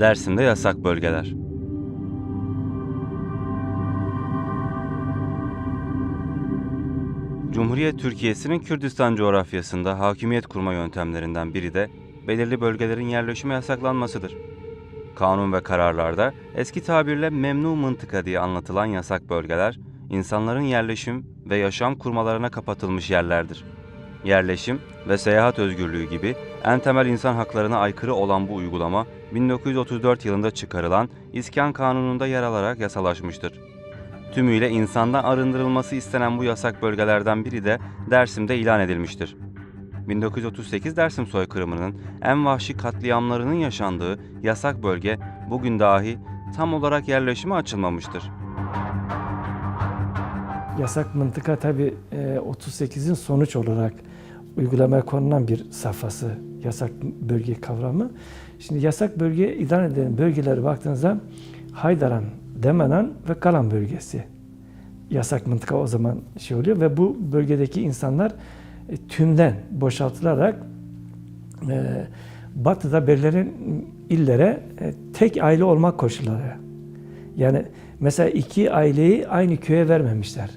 Dersim'de yasak bölgeler. Cumhuriyet Türkiye'sinin Kürdistan coğrafyasında hakimiyet kurma yöntemlerinden biri de belirli bölgelerin yerleşime yasaklanmasıdır. Kanun ve kararlarda eski tabirle memnu mıntıka diye anlatılan yasak bölgeler, insanların yerleşim ve yaşam kurmalarına kapatılmış yerlerdir. Yerleşim ve seyahat özgürlüğü gibi en temel insan haklarına aykırı olan bu uygulama 1934 yılında çıkarılan İskan Kanunu'nda yer alarak yasalaşmıştır. Tümüyle insandan arındırılması istenen bu yasak bölgelerden biri de Dersim'de ilan edilmiştir. 1938 Dersim soykırımının en vahşi katliamlarının yaşandığı yasak bölge bugün dahi tam olarak yerleşime açılmamıştır. Yasak mıntıka tabi 38'in sonuç olarak uygulamaya konulan bir safhası yasak bölge kavramı. Şimdi yasak bölge ilan edilen bölgelere baktığınızda Haydaran, Demenan ve Kalan bölgesi. Yasak mıntıka o zaman şey oluyor ve bu bölgedeki insanlar e, tümden boşaltılarak e, batıda belirlenen illere e, tek aile olmak koşulları. Yani mesela iki aileyi aynı köye vermemişler.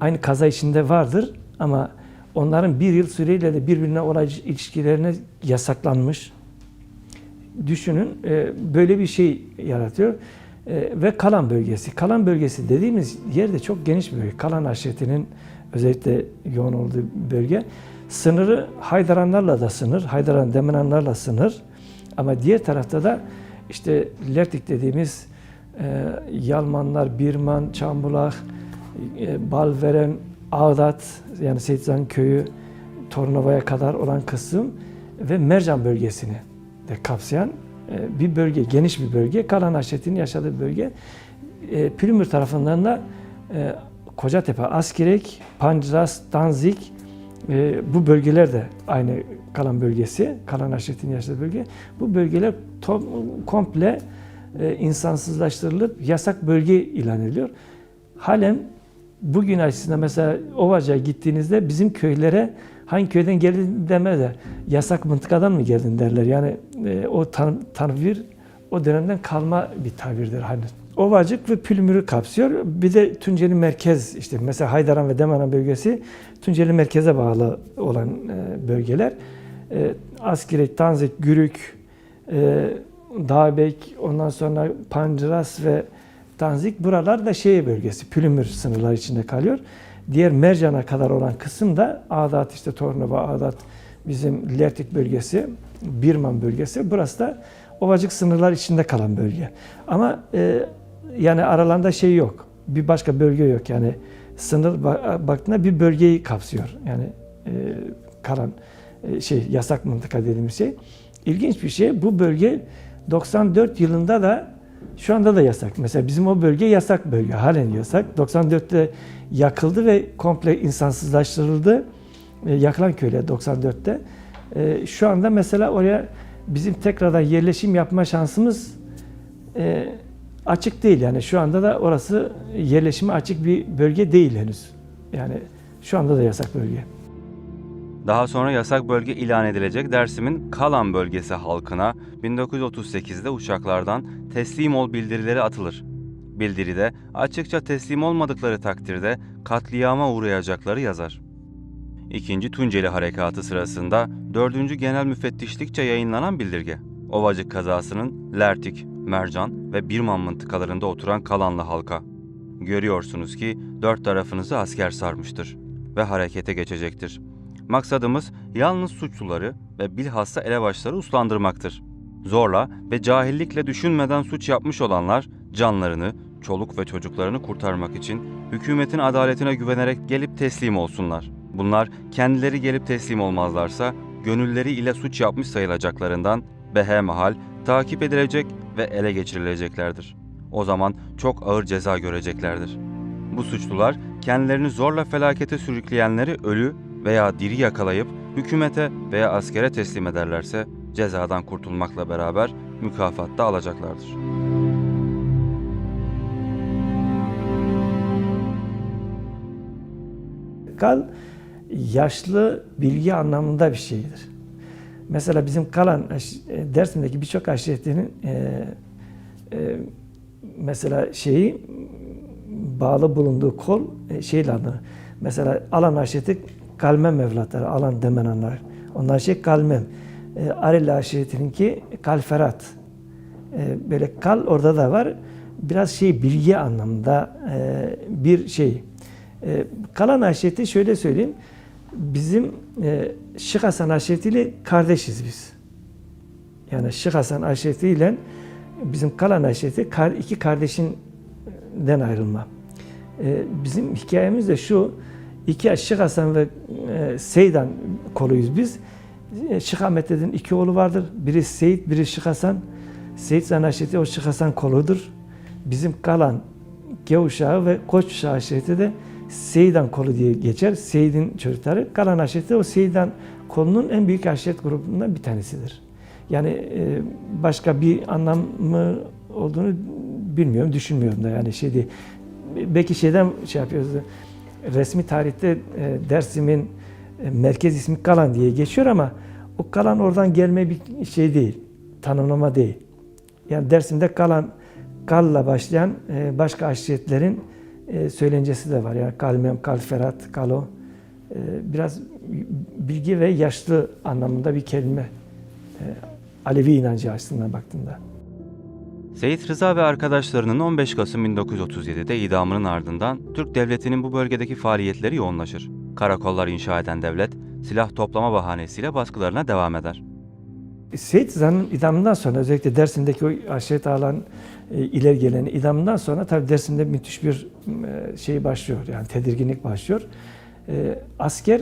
Aynı kaza içinde vardır ama onların bir yıl süreyle de birbirine olan ilişkilerine yasaklanmış. Düşünün e, böyle bir şey yaratıyor. E, Ve Kalan bölgesi. Kalan bölgesi dediğimiz yerde çok geniş bir bölge. Kalan aşiretinin özellikle yoğun olduğu bölge. Sınırı Haydaranlarla da sınır, Haydaran Demenanlarla sınır. Ama diğer tarafta da işte Lertik dediğimiz e, Yalmanlar, Birman, Çambulak, e, Balveren, Ağdat yani Seyitzan köyü, Tornova'ya kadar olan kısım ve Mercan bölgesini de kapsayan e, bir bölge, geniş bir bölge. Kalan Aşet'in yaşadığı bölge. E, Pülümür tarafından da e, Kocatepe, Askirek, Pancras, Danzig e, bu bölgeler de aynı kalan bölgesi, kalan aşiretin yaşadığı bölge. Bu bölgeler to- komple insansızlaştırılıp yasak bölge ilan ediliyor. Halen bugün açısından mesela Ovaca'ya gittiğinizde bizim köylere hangi köyden geldin deme de yasak mıntıkadan mı geldin derler. Yani e, o tan tanvir o dönemden kalma bir tabirdir hani. Ovacık ve Pülmür'ü kapsıyor. Bir de Tunceli merkez işte mesela Haydaran ve Demanan bölgesi Tunceli merkeze bağlı olan e, bölgeler. E, Askirek, Tanzik, Gürük, e, Dağbek, ondan sonra Pancıras ve Tanzik buralar da şey bölgesi, Pülümür sınırları içinde kalıyor. Diğer Mercan'a kadar olan kısım da Ağdat işte Tornova, Ağdat bizim Lertik bölgesi, Birman bölgesi. Burası da Ovacık sınırlar içinde kalan bölge. Ama e, yani aralarında şey yok. Bir başka bölge yok. Yani sınır ba- baktığında bir bölgeyi kapsıyor. Yani e, kalan e, şey yasak mıntıka dediğimiz şey. İlginç bir şey. Bu bölge 94 yılında da şu anda da yasak. Mesela bizim o bölge yasak bölge. Halen yasak. 94'te yakıldı ve komple insansızlaştırıldı. E, yakılan köyler 94'te. E, şu anda mesela oraya bizim tekrardan yerleşim yapma şansımız e, açık değil. Yani şu anda da orası yerleşime açık bir bölge değil henüz. Yani şu anda da yasak bölge. Daha sonra yasak bölge ilan edilecek Dersim'in Kalan bölgesi halkına 1938'de uçaklardan teslim ol bildirileri atılır. Bildiride açıkça teslim olmadıkları takdirde katliama uğrayacakları yazar. İkinci Tunceli Harekatı sırasında 4. Genel Müfettişlikçe yayınlanan bildirge, Ovacık kazasının Lertik, Mercan ve Birman mıntıkalarında oturan Kalanlı halka. Görüyorsunuz ki dört tarafınızı asker sarmıştır ve harekete geçecektir. Maksadımız yalnız suçluları ve bilhassa elebaşları uslandırmaktır. Zorla ve cahillikle düşünmeden suç yapmış olanlar canlarını, çoluk ve çocuklarını kurtarmak için hükümetin adaletine güvenerek gelip teslim olsunlar. Bunlar kendileri gelip teslim olmazlarsa gönülleri ile suç yapmış sayılacaklarından behemahal takip edilecek ve ele geçirileceklerdir. O zaman çok ağır ceza göreceklerdir. Bu suçlular kendilerini zorla felakete sürükleyenleri ölü veya diri yakalayıp hükümete veya askere teslim ederlerse cezadan kurtulmakla beraber mükafat da alacaklardır. Kal yaşlı bilgi anlamında bir şeydir. Mesela bizim kalan e, Dersim'deki birçok aşiretinin e, e, mesela şeyi bağlı bulunduğu kol e, şeyle alınır. Mesela alan aşireti kalmem evlatları, alan demenanlar. Onlar şey kalmem. E, Aril aşiretininki kalferat. E, böyle kal orada da var. Biraz şey bilgi anlamında e, bir şey. E, kalan aşireti şöyle söyleyeyim. Bizim e, Şık Hasan aşiretiyle kardeşiz biz. Yani Şık Hasan aşiretiyle bizim kalan aşireti iki kardeşinden ayrılma. E, bizim hikayemiz de şu. İki Şık Hasan ve e, Seydan koluyuz biz. E, Şık Ahmet'in iki oğlu vardır. Biri Seyit, biri Şık Hasan. Seyit Zan aşireti o Şık Hasan koludur. Bizim kalan Gevşağı ve Koç aşireti de Seydan kolu diye geçer. Seyit'in çocukları. Kalan aşireti o Seydan kolunun en büyük aşiret grubundan bir tanesidir. Yani e, başka bir anlamı olduğunu bilmiyorum, düşünmüyorum da yani şey değil. Belki şeyden şey yapıyoruz. Resmi tarihte e, Dersim'in merkez ismi Kalan diye geçiyor ama o Kalan oradan gelme bir şey değil. Tanımlama değil. Yani Dersim'de Kalan Kal'la başlayan e, başka aşiretlerin e, söylencesi de var. Yani Kalmem, Kalferat, Kalo. E, biraz bilgi ve yaşlı anlamında bir kelime. E, Alevi inancı açısından baktığında. Seyit Rıza ve arkadaşlarının 15 Kasım 1937'de idamının ardından Türk Devleti'nin bu bölgedeki faaliyetleri yoğunlaşır. Karakollar inşa eden devlet, silah toplama bahanesiyle baskılarına devam eder. Seyit Rıza'nın idamından sonra özellikle Dersim'deki o aşiret ağaların e, ileri gelen idamından sonra tabii Dersim'de müthiş bir e, şey başlıyor. Yani tedirginlik başlıyor. E, asker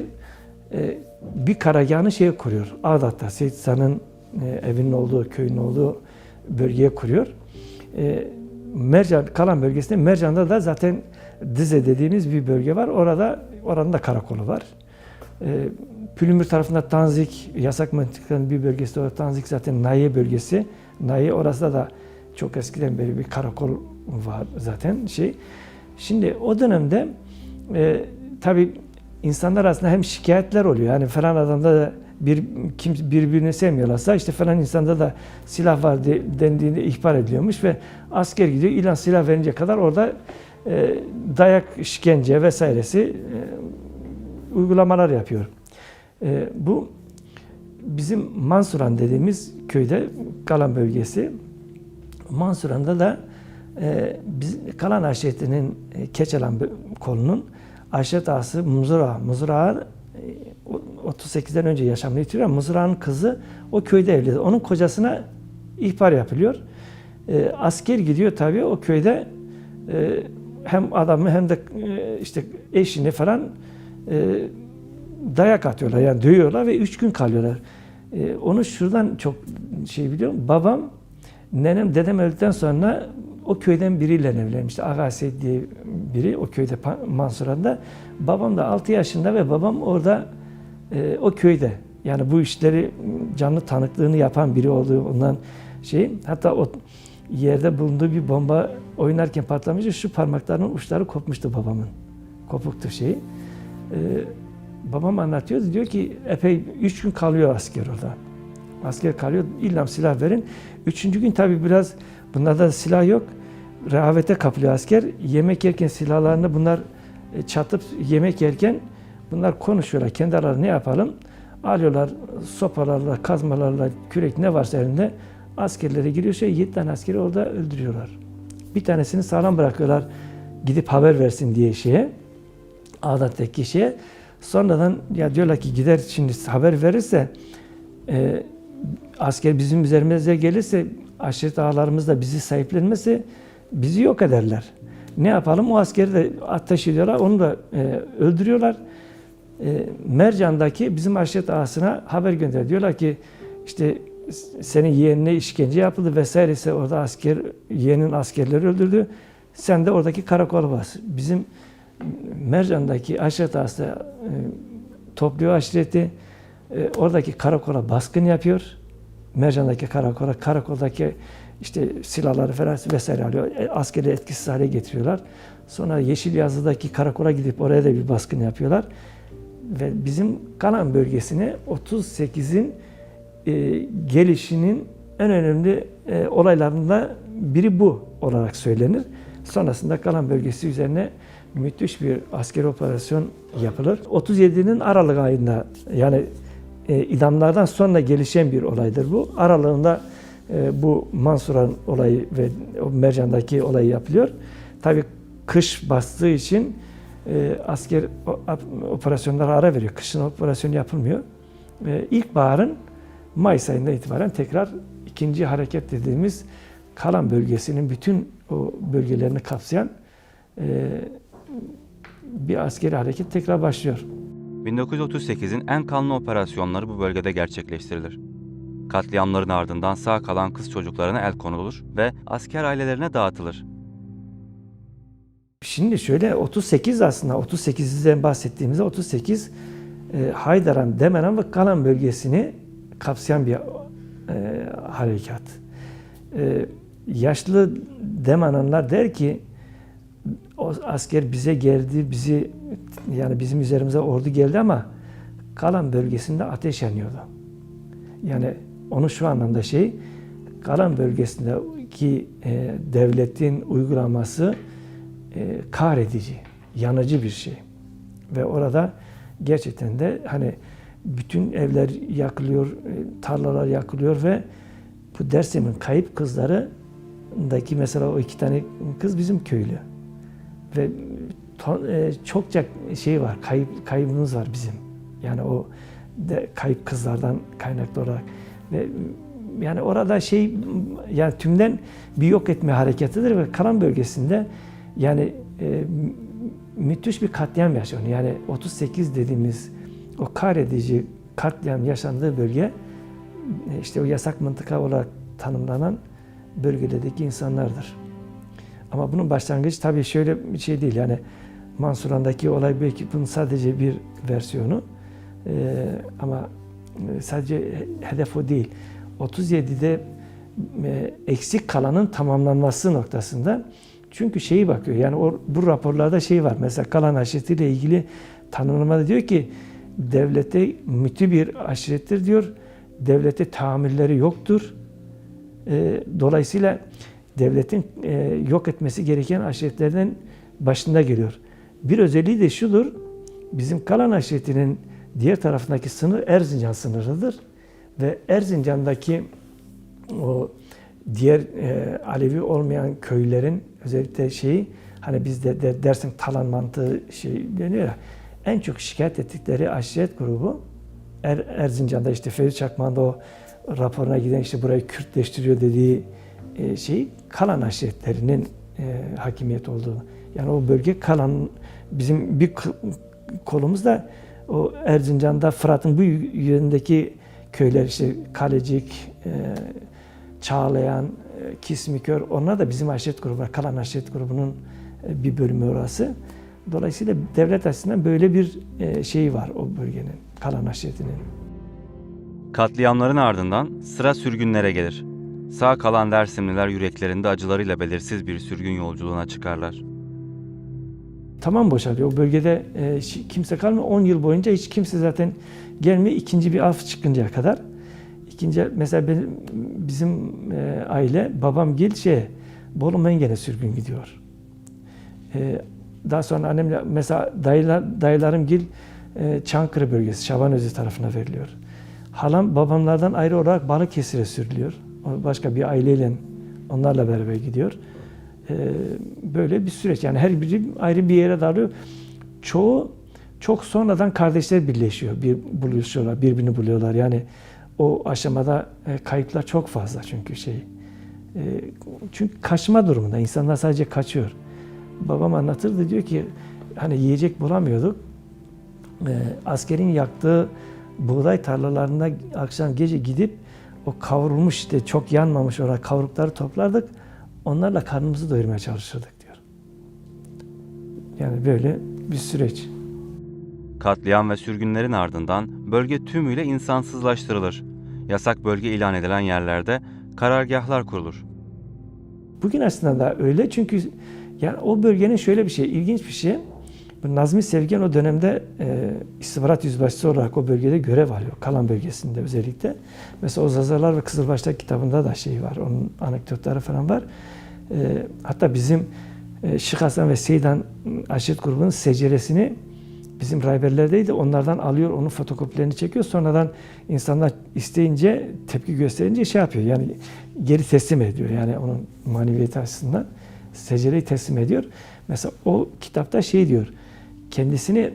e, bir karargahını şeye kuruyor. Ağdat'ta Seyit Rıza'nın e, evinin olduğu, köyün olduğu bölgeye kuruyor. E, Mercan, kalan bölgesinde Mercan'da da zaten Dize dediğimiz bir bölge var. Orada oranın da karakolu var. E, Pülümür tarafında Tanzik, yasak mıntıkanın bir bölgesi o Tanzik zaten Naye bölgesi. Naye orası da çok eskiden beri bir karakol var zaten şey. Şimdi o dönemde e, tabii insanlar arasında hem şikayetler oluyor. Yani falan adamda da bir kim birbirini sevmiyorlarsa işte falan insanda da silah var de, dendiğinde ihbar ediliyormuş ve asker gidiyor ilan silah verince kadar orada dayak, işkence vesairesi e, uygulamalar yapıyor. E, bu bizim Mansuran dediğimiz köyde kalan bölgesi. Mansuran'da da e, biz, kalan aşiretinin e, Keçalan bö- kolunun aşiret ağası Muzura. Muzura e, o- 38'den önce yaşamını yitiriyor. Muzura'nın kızı o köyde evli. Onun kocasına ihbar yapılıyor. E, asker gidiyor tabii o köyde e, hem adamı hem de e, işte eşini falan e, dayak atıyorlar yani dövüyorlar ve üç gün kalıyorlar. E, onu şuradan çok şey biliyorum. Babam, nenem, dedem öldükten sonra o köyden biriyle evlenmişti. Seyit diye biri o köyde Mansura'da. Babam da 6 yaşında ve babam orada o köyde. Yani bu işleri canlı tanıklığını yapan biri olduğu ondan şey. Hatta o yerde bulunduğu bir bomba oynarken patlamıştı. Şu parmaklarının uçları kopmuştu babamın. Kopuktu şeyi. E, babam anlatıyordu. Diyor ki epey üç gün kalıyor asker orada. Asker kalıyor. İlla silah verin. Üçüncü gün tabii biraz bunlarda silah yok. Rehavete kapılıyor asker. Yemek yerken silahlarını bunlar e, çatıp yemek yerken bunlar konuşuyorlar. Kendi aralarında ne yapalım? Alıyorlar sopalarla, kazmalarla, kürek ne varsa elinde askerlere giriyor. Şey, 7 tane askeri orada öldürüyorlar. Bir tanesini sağlam bırakıyorlar. Gidip haber versin diye şeye. Ağdat'taki kişiye. Sonradan ya diyorlar ki gider şimdi haber verirse e, asker bizim üzerimize gelirse aşiret ağalarımız da bizi sahiplenmesi bizi yok ederler. Ne yapalım? O askeri de ateş ediyorlar. Onu da e, öldürüyorlar. E, Mercan'daki bizim aşiret ağasına haber gönderiyor. Diyorlar ki işte senin yeğenine işkence yapıldı vesairese orada asker yeğenin askerleri öldürdü. Sen de oradaki karakola bas. Bizim Mercan'daki aşiret ağası e, topluyor aşireti. E, oradaki karakola baskın yapıyor. Mercan'daki karakola, karakoldaki işte silahları falan vesaire alıyor. E, askeri etkisiz hale getiriyorlar. Sonra Yeşil Yazı'daki karakola gidip oraya da bir baskın yapıyorlar. Ve bizim Kalan bölgesine 38'in e, gelişinin en önemli e, olaylarından biri bu olarak söylenir. Sonrasında kalan bölgesi üzerine müthiş bir askeri operasyon yapılır. 37'nin Aralık ayında yani e, idamlardan sonra gelişen bir olaydır bu. Aralığında e, bu Mansur'un olayı ve Mercan'daki olayı yapılıyor. Tabii kış bastığı için e, asker operasyonlara ara veriyor. Kışın operasyonu yapılmıyor. E, ilkbaharın Mayıs ayında itibaren tekrar ikinci hareket dediğimiz kalan bölgesinin bütün o bölgelerini kapsayan e, bir askeri hareket tekrar başlıyor. 1938'in en kanlı operasyonları bu bölgede gerçekleştirilir. Katliamların ardından sağ kalan kız çocuklarına el konulur ve asker ailelerine dağıtılır. Şimdi şöyle 38 aslında 38'den bahsettiğimizde 38 e, Haydaran, Demeran ve Kalan bölgesini kapsayan bir e, harekat. E, yaşlı Demananlar der ki o asker bize geldi, bizi yani bizim üzerimize ordu geldi ama Kalan bölgesinde ateş yanıyordu. Yani onu şu anlamda şey, Kalan bölgesindeki e, devletin uygulaması e, kahredici, yanıcı bir şey. Ve orada gerçekten de hani bütün evler yakılıyor, e, tarlalar yakılıyor ve bu Dersim'in kayıp kızlarındaki mesela o iki tane kız bizim köylü. Ve e, çokça şey var, kayıp kaybımız var bizim. Yani o de kayıp kızlardan kaynaklı olarak ve yani orada şey yani tümden bir yok etme hareketidir ve Karan bölgesinde yani e, mü- müthiş bir katliam yaşanıyor. Yani 38 dediğimiz o kahredici katliam yaşandığı bölge e, işte o yasak mıntıka olarak tanımlanan bölgedeki insanlardır. Ama bunun başlangıcı tabii şöyle bir şey değil. Yani Mansuran'daki olay belki bunun sadece bir versiyonu. Ee, ama e, sadece he- hedef o değil. 37'de e, eksik kalanın tamamlanması noktasında çünkü şeyi bakıyor yani o, bu raporlarda şey var mesela kalan aşiretiyle ilgili tanımlamada diyor ki devlete mütü bir aşirettir diyor. Devlete tahammülleri yoktur. E, dolayısıyla devletin e, yok etmesi gereken aşiretlerden başında geliyor. Bir özelliği de şudur. Bizim kalan aşiretinin diğer tarafındaki sınır Erzincan sınırıdır. Ve Erzincan'daki o diğer e, Alevi olmayan köylerin özellikle şeyi hani bizde de dersin talan mantığı şey deniyor ya en çok şikayet ettikleri aşiret grubu er, Erzincan'da işte Ferit Çakmak'ın o raporuna giden işte burayı Kürtleştiriyor dediği e, şey kalan aşiretlerinin e, hakimiyet olduğu. Yani o bölge kalan bizim bir kolumuz da o Erzincan'da Fırat'ın bu yönündeki köyler işte Kalecik, e, Çağlayan, e, Kismikör onlar da bizim aşiret grubu, kalan aşiret grubunun e, bir bölümü orası. Dolayısıyla devlet açısından böyle bir şeyi var o bölgenin, kalan aşiretinin. Katliamların ardından sıra sürgünlere gelir. Sağ kalan Dersimliler yüreklerinde acılarıyla belirsiz bir sürgün yolculuğuna çıkarlar. Tamam boşalıyor. O bölgede e, kimse kalmıyor. 10 yıl boyunca hiç kimse zaten gelmiyor. İkinci bir af çıkıncaya kadar. İkinci mesela benim, bizim e, aile babam gel şey Bolu Mengen'e sürgün gidiyor. E, daha sonra annemle mesela dayılar, dayılarım gil e, Çankırı bölgesi Şabanözü tarafına veriliyor. Halam babamlardan ayrı olarak Balıkesir'e sürülüyor. Başka bir aileyle onlarla beraber gidiyor. Ee, böyle bir süreç. Yani her biri ayrı bir yere dağılıyor. Çoğu çok sonradan kardeşler birleşiyor. Bir buluşuyorlar, birbirini buluyorlar. Yani o aşamada e, kayıplar çok fazla çünkü şey. E, çünkü kaçma durumunda. İnsanlar sadece kaçıyor. Babam anlatırdı diyor ki hani yiyecek bulamıyorduk. E, askerin yaktığı buğday tarlalarına akşam gece gidip o kavrulmuş işte çok yanmamış olarak kavrukları toplardık. Onlarla karnımızı doyurmaya çalışırdık diyor. Yani böyle bir süreç. Katliam ve sürgünlerin ardından bölge tümüyle insansızlaştırılır. Yasak bölge ilan edilen yerlerde karargahlar kurulur. Bugün aslında da öyle çünkü yani o bölgenin şöyle bir şey, ilginç bir şey. Nazmi Sevgen o dönemde e, istihbarat yüzbaşısı olarak o bölgede görev alıyor. Kalan bölgesinde özellikle. Mesela o Zazalar ve Kızılbaşlar kitabında da şey var. Onun anekdotları falan var. E, hatta bizim e, Şık Hasan ve Seydan aşiret grubunun seceresini bizim rayberlerdeydi. Onlardan alıyor, onun fotokopilerini çekiyor. Sonradan insanlar isteyince, tepki gösterince şey yapıyor. Yani geri teslim ediyor. Yani onun maneviyeti açısından secereyi teslim ediyor. Mesela o kitapta şey diyor. Kendisini e,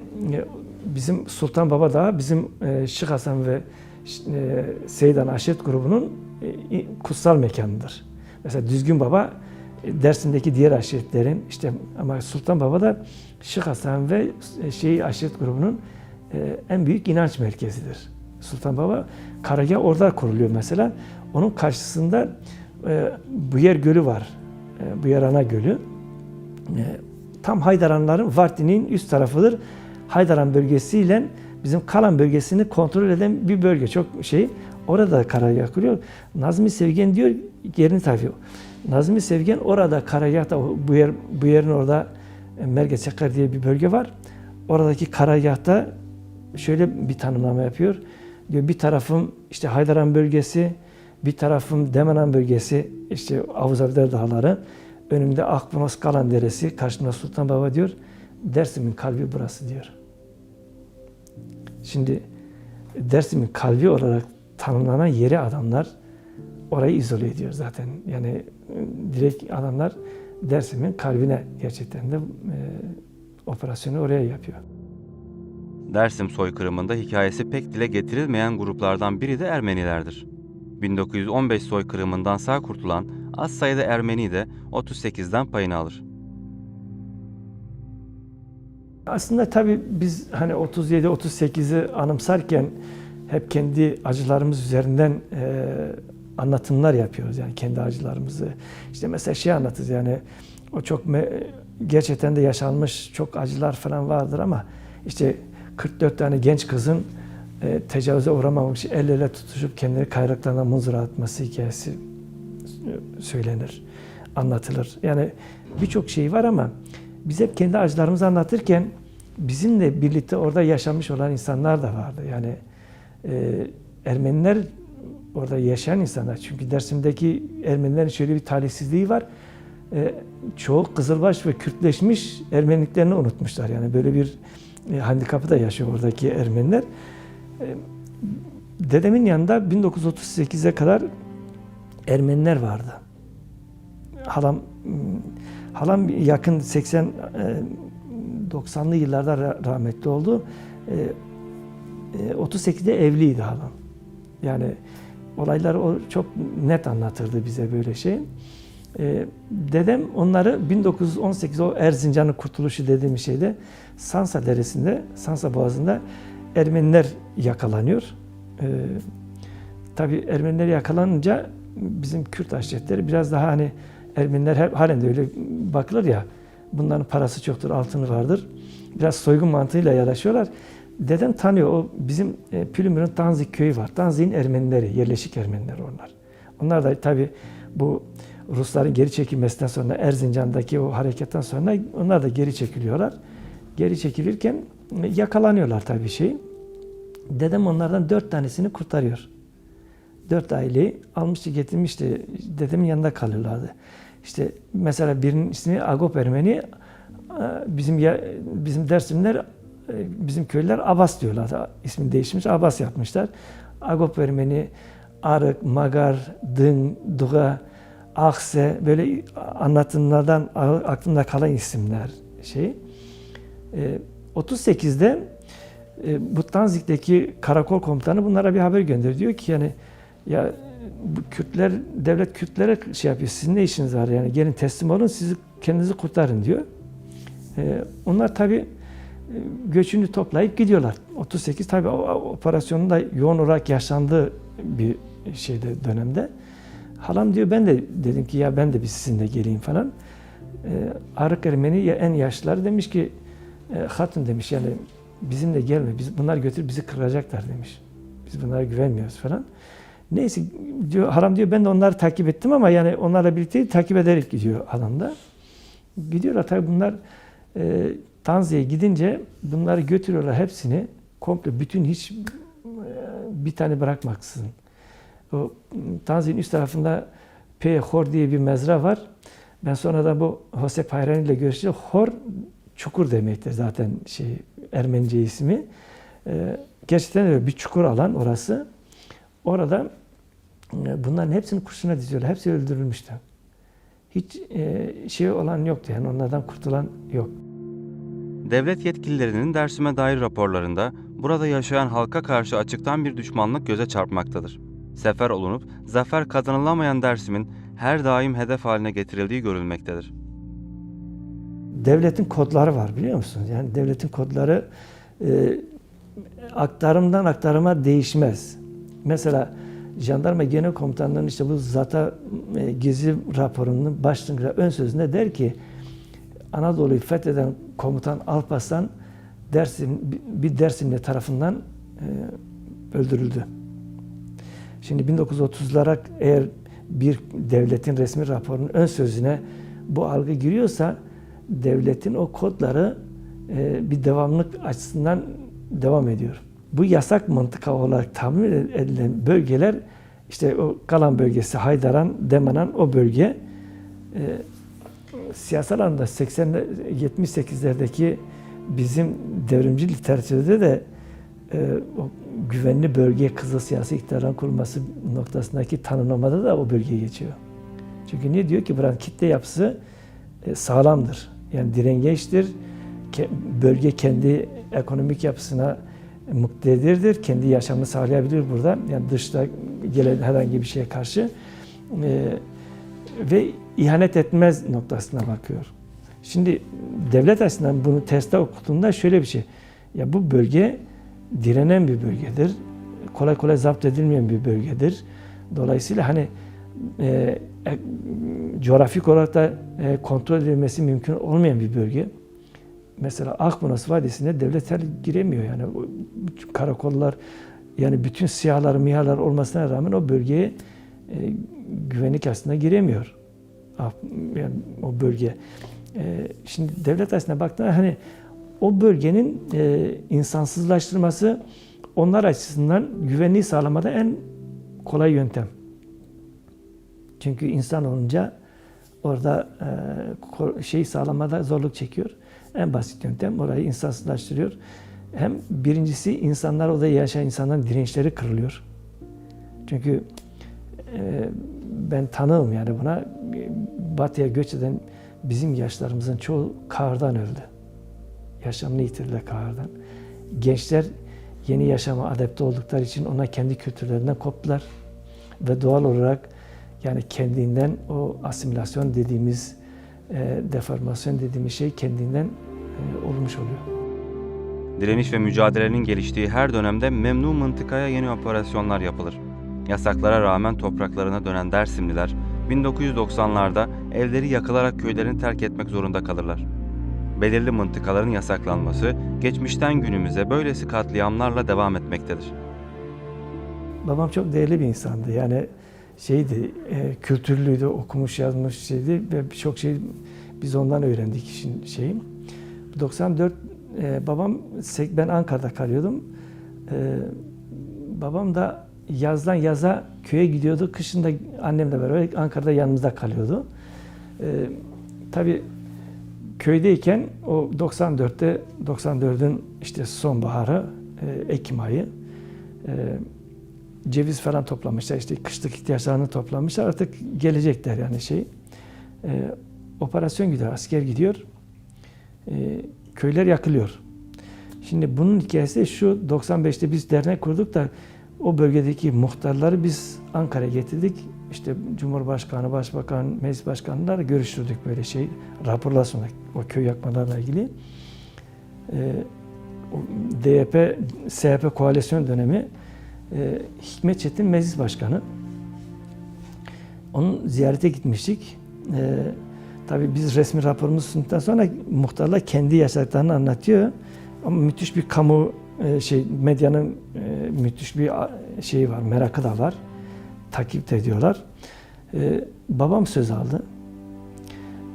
bizim Sultan Baba Dağı, bizim e, Şık Hasan ve e, Seydan Aşiret grubunun kutsal mekanıdır. Mesela Düzgün Baba Dersim'deki diğer aşiretlerin işte ama Sultan Baba da Şık Hasan ve şey aşiret grubunun en büyük inanç merkezidir. Sultan Baba Karagah orada kuruluyor mesela. Onun karşısında e, Buyer Gölü var. E, Buyer Ana Gölü. E, tam Haydaranların Vartin'in üst tarafıdır. Haydaran bölgesiyle bizim Kalan bölgesini kontrol eden bir bölge. Çok şey. Orada da karargah kuruyor. Nazmi Sevgen diyor yerini tabii. Nazmi Sevgen orada karargahta bu yer bu yerin orada e, Merge Çakar diye bir bölge var. Oradaki karargahta şöyle bir tanımlama yapıyor. Diyor bir tarafım işte Haydaran bölgesi, bir tarafım Demenan bölgesi, işte Avuzavder Dağları, önümde Akbunos Kalan Deresi, karşımda Sultan Baba diyor. Dersim'in kalbi burası diyor. Şimdi Dersim'in kalbi olarak tanımlanan yeri adamlar orayı izole ediyor zaten. Yani e, direkt adamlar Dersim'in kalbine gerçekten de e, operasyonu oraya yapıyor. Dersim soykırımında hikayesi pek dile getirilmeyen gruplardan biri de Ermenilerdir. 1915 soykırımından sağ kurtulan az sayıda Ermeni de 38'den payını alır. Aslında tabii biz hani 37-38'i anımsarken hep kendi acılarımız üzerinden e, anlatımlar yapıyoruz yani kendi acılarımızı. İşte mesela şey anlatırız yani o çok me- gerçekten de yaşanmış çok acılar falan vardır ama işte 44 tane genç kızın e, tecavüze uğramamak için el ele tutuşup kendini kayrıklarına muzura atması hikayesi söylenir, anlatılır. Yani birçok şey var ama biz hep kendi acılarımızı anlatırken bizimle birlikte orada yaşamış olan insanlar da vardı. Yani e, Ermeniler orada yaşayan insanlar. Çünkü Dersim'deki Ermenilerin şöyle bir talihsizliği var. E, çoğu Kızılbaş ve Kürtleşmiş Ermeniliklerini unutmuşlar. Yani böyle bir e, handikapı da yaşıyor oradaki Ermeniler. E, dedemin yanında 1938'e kadar Ermeniler vardı. Halam halam yakın 80 e, 90'lı yıllarda ra- rahmetli oldu. E, e, 38'de evliydi halam. Yani olayları o çok net anlatırdı bize böyle şey. E, dedem onları 1918 o Erzincan'ın kurtuluşu dediğim şeyde Sansa Deresi'nde, Sansa Boğazı'nda Ermeniler yakalanıyor. E, tabii Ermeniler yakalanınca bizim Kürt aşiretleri biraz daha hani Ermeniler hep halen de öyle bakılır ya bunların parası çoktur, altını vardır. Biraz soygun mantığıyla yanaşıyorlar. Dedem tanıyor. O bizim e, Pülümür'ün Tanzik köyü var. Tanzik'in Ermenileri, yerleşik Ermeniler onlar. Onlar da tabii bu Rusların geri çekilmesinden sonra Erzincan'daki o hareketten sonra onlar da geri çekiliyorlar. Geri çekilirken e, yakalanıyorlar tabii şey. Dedem onlardan dört tanesini kurtarıyor. Dört aileyi almıştı getirmişti. Dedemin yanında kalıyorlardı. İşte mesela birinin ismi Agop Ermeni, e, bizim ya, bizim Dersimler, e, bizim köylüler Abbas diyorlar. İsmini değişmiş, Abbas yapmışlar. Agop Ermeni, Arık, Magar, Dın, Duga, Akse böyle anlatımlardan aklımda kalan isimler şey. E, 38'de e, bu Tanzik'teki karakol komutanı bunlara bir haber gönderiyor. Ki yani ya bu Kürtler, devlet Kürtlere şey yapıyor. Sizin ne işiniz var yani gelin teslim olun sizi kendinizi kurtarın diyor. Ee, onlar tabi e, göçünü toplayıp gidiyorlar. 38 tabi operasyonun da yoğun olarak yaşandığı bir şeyde dönemde. Halam diyor ben de dedim ki ya ben de bir sizinle geleyim falan. Ee, Arık Ermeni en yaşlıları demiş ki e, hatun demiş yani bizimle gelme biz bunlar götür bizi kıracaklar demiş. Biz bunlara güvenmiyoruz falan. Neyse diyor haram diyor ben de onları takip ettim ama yani onlarla birlikte takip ederek gidiyor alanda. Gidiyorlar tabii bunlar e, Tanzi'ye gidince bunları götürüyorlar hepsini. Komple bütün hiç e, bir tane bırakmaksızın. O Tanzi'nin üst tarafında P. Hor diye bir mezra var. Ben sonradan bu Jose Payrani ile görüşünce Hor çukur demektir zaten şey Ermenice ismi. Ee, gerçekten öyle bir çukur alan orası. Orada e, bunların hepsini kurşuna diziyorlar. Hepsi öldürülmüştü. Hiç e, şey olan yoktu yani onlardan kurtulan yok. Devlet yetkililerinin Dersim'e dair raporlarında burada yaşayan halka karşı açıktan bir düşmanlık göze çarpmaktadır. Sefer olunup zafer kazanılamayan Dersim'in her daim hedef haline getirildiği görülmektedir. devletin kodları var biliyor musunuz? Yani devletin kodları e, aktarımdan aktarıma değişmez. Mesela Jandarma Genel Komutanlığı'nın işte bu Zata e, gezi raporunun başlangıç ön sözünde der ki Anadolu'yu fetheden komutan Alparslan Dersim, bir Dersimli tarafından e, öldürüldü. Şimdi 1930'lara eğer bir devletin resmi raporunun ön sözüne bu algı giriyorsa devletin o kodları e, bir devamlık açısından devam ediyor. Bu yasak mıntıka olarak tahmin edilen bölgeler işte o kalan bölgesi Haydaran, Demanan o bölge e, siyasal anlamda 80 78'lerdeki bizim devrimci literatürde de e, o güvenli bölge kızıl siyasi iktidarın kurulması noktasındaki tanımlamada da o bölge geçiyor. Çünkü ne diyor ki buranın kitle yapısı e, sağlamdır. Yani direngeçtir. Ke- Bölge kendi ekonomik yapısına muktedirdir. Kendi yaşamını sağlayabilir burada. Yani dışta gelen herhangi bir şeye karşı. E, ve ihanet etmez noktasına bakıyor. Şimdi devlet açısından bunu terste okuduğunda şöyle bir şey. Ya bu bölge direnen bir bölgedir. Kolay kolay zapt edilmeyen bir bölgedir. Dolayısıyla hani e, e, coğrafik olarak da e, kontrol edilmesi mümkün olmayan bir bölge. Mesela Akbunas Vadisi'ne devletler giremiyor yani karakollar yani bütün siyahlar, mihalar olmasına rağmen o bölgeye e, güvenlik aslında giremiyor. Ah, Yani o bölge. E, şimdi devlet açısından baktığında hani o bölgenin e, insansızlaştırması onlar açısından güvenliği sağlamada en kolay yöntem. Çünkü insan olunca orada e, şeyi sağlamada zorluk çekiyor. En basit yöntem orayı insansızlaştırıyor. Hem birincisi insanlar orada yaşayan insanların dirençleri kırılıyor. Çünkü e, ben tanığım yani buna batıya göç eden bizim yaşlarımızın çoğu kahırdan öldü. Yaşamını yitirdiler kahırdan. Gençler yeni yaşama adapte oldukları için ona kendi kültürlerinden koptular. Ve doğal olarak yani kendinden o asimilasyon dediğimiz, deformasyon dediğimiz şey kendinden e, olmuş oluyor. Direniş ve mücadelenin geliştiği her dönemde memnu mıntıkaya yeni operasyonlar yapılır. Yasaklara rağmen topraklarına dönen Dersimliler 1990'larda evleri yakılarak köylerini terk etmek zorunda kalırlar. Belirli mıntıkaların yasaklanması geçmişten günümüze böylesi katliamlarla devam etmektedir. Babam çok değerli bir insandı. Yani şeydi, e, kültürlüydü, okumuş, yazmış şeydi ve birçok şey biz ondan öğrendik işin şeyi. 94 e, babam ben Ankara'da kalıyordum. E, babam da yazdan yaza köye gidiyordu. Kışın da annemle beraber Ankara'da yanımızda kalıyordu. E, tabii köydeyken o 94'te 94'ün işte sonbaharı, e, Ekim ayı e, ceviz falan toplamışlar. işte kışlık ihtiyaçlarını toplamışlar. Artık gelecekler yani şey. E, operasyon gidiyor, asker gidiyor. E, köyler yakılıyor. Şimdi bunun hikayesi şu 95'te biz dernek kurduk da o bölgedeki muhtarları biz Ankara'ya getirdik. İşte Cumhurbaşkanı, Başbakan, Meclis Başkanı'yla görüştürdük böyle şey. Raporlar sonra o köy yakmalarla ilgili. Ee, DYP, SHP koalisyon dönemi e, Hikmet Çetin Meclis Başkanı. Onun ziyarete gitmiştik. Ee, tabii biz resmi raporumuzu sunduktan sonra muhtarlar kendi yaşadıklarını anlatıyor. Ama müthiş bir kamu e, şey medyanın e, müthiş bir şeyi var, merakı da var. Takip ediyorlar. E, babam söz aldı.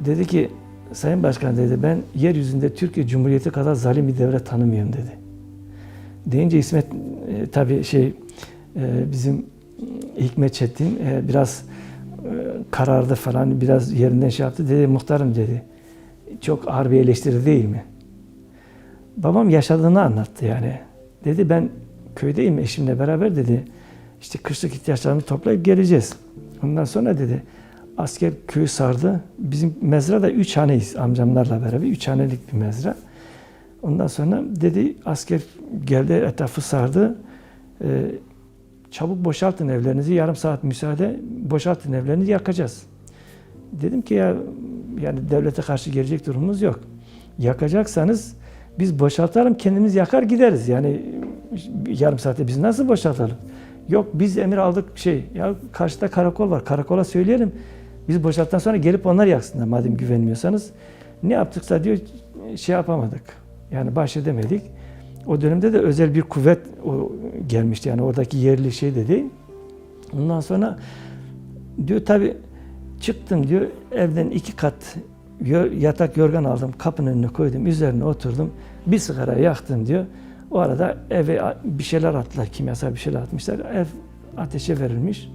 Dedi ki Sayın Başkan dedi ben yeryüzünde Türkiye Cumhuriyeti kadar zalim bir devlet tanımıyorum dedi. Deyince İsmet e, tabii şey e, bizim Hikmet Çetin e, biraz e, karardı falan biraz yerinden şey yaptı. Dedi muhtarım dedi. Çok ağır bir eleştiri değil mi? Babam yaşadığını anlattı yani. Dedi ben köydeyim eşimle beraber dedi. İşte kışlık ihtiyaçlarımızı toplayıp geleceğiz. Ondan sonra dedi asker köyü sardı. Bizim mezra da üç haneyiz amcamlarla beraber. Üç hanelik bir mezra. Ondan sonra dedi asker geldi etrafı sardı. Ee, çabuk boşaltın evlerinizi. Yarım saat müsaade. Boşaltın evlerinizi yakacağız. Dedim ki ya yani devlete karşı gelecek durumumuz yok. Yakacaksanız biz boşaltalım kendimiz yakar gideriz. Yani yarım saatte biz nasıl boşaltalım? Yok biz emir aldık şey ya karşıda karakol var. Karakola söyleyelim. Biz boşalttıktan sonra gelip onlar yaksınlar madem güvenmiyorsanız. Ne yaptıksa diyor şey yapamadık. Yani baş edemedik. O dönemde de özel bir kuvvet gelmişti. Yani oradaki yerli şey de değil. Ondan sonra diyor tabi çıktım diyor evden iki kat yatak yorgan aldım kapının önüne koydum üzerine oturdum bir sigara yaktım diyor. O arada eve bir şeyler attılar kimyasal bir şeyler atmışlar ev ateşe verilmiş.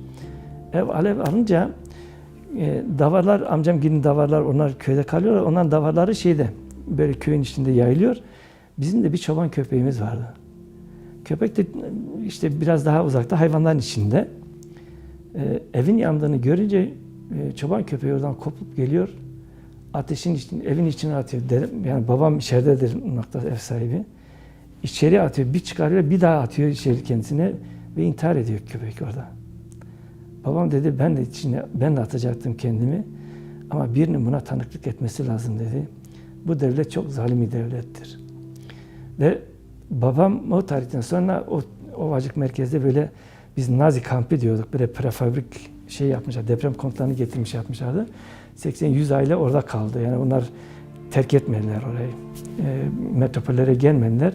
Ev alev alınca e, davarlar amcam gidin davarlar onlar köyde kalıyorlar onların davarları şeyde böyle köyün içinde yayılıyor. Bizim de bir çoban köpeğimiz vardı. Köpek de işte biraz daha uzakta hayvanların içinde. Ee, evin yandığını görünce e, çoban köpeği oradan kopup geliyor. Ateşin için, evin içine atıyor. Dedim, yani babam içeridedir nokta ev sahibi. İçeri atıyor, bir çıkarıyor, bir daha atıyor içeri kendisine ve intihar ediyor köpek orada. Babam dedi ben de içine ben de atacaktım kendimi ama birinin buna tanıklık etmesi lazım dedi. Bu devlet çok zalim bir devlettir. Ve babam o tarihten sonra o Ovacık merkezde böyle biz Nazi kampı diyorduk. Böyle prefabrik şey yapmışlar. Deprem konutlarını getirmiş yapmışlardı. 80-100 aile orada kaldı. Yani onlar terk etmediler orayı. E, metropollere gelmediler.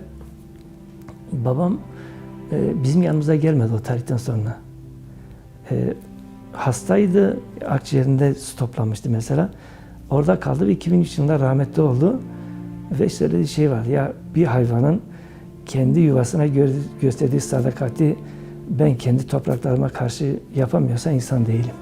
Babam e, bizim yanımıza gelmedi o tarihten sonra. E, hastaydı. Akciğerinde su toplamıştı mesela. Orada kaldı ve 2003 yılında rahmetli oldu. Ve söylediği şey var. Ya bir hayvanın kendi yuvasına gö- gösterdiği sadakati ben kendi topraklarıma karşı yapamıyorsa insan değilim.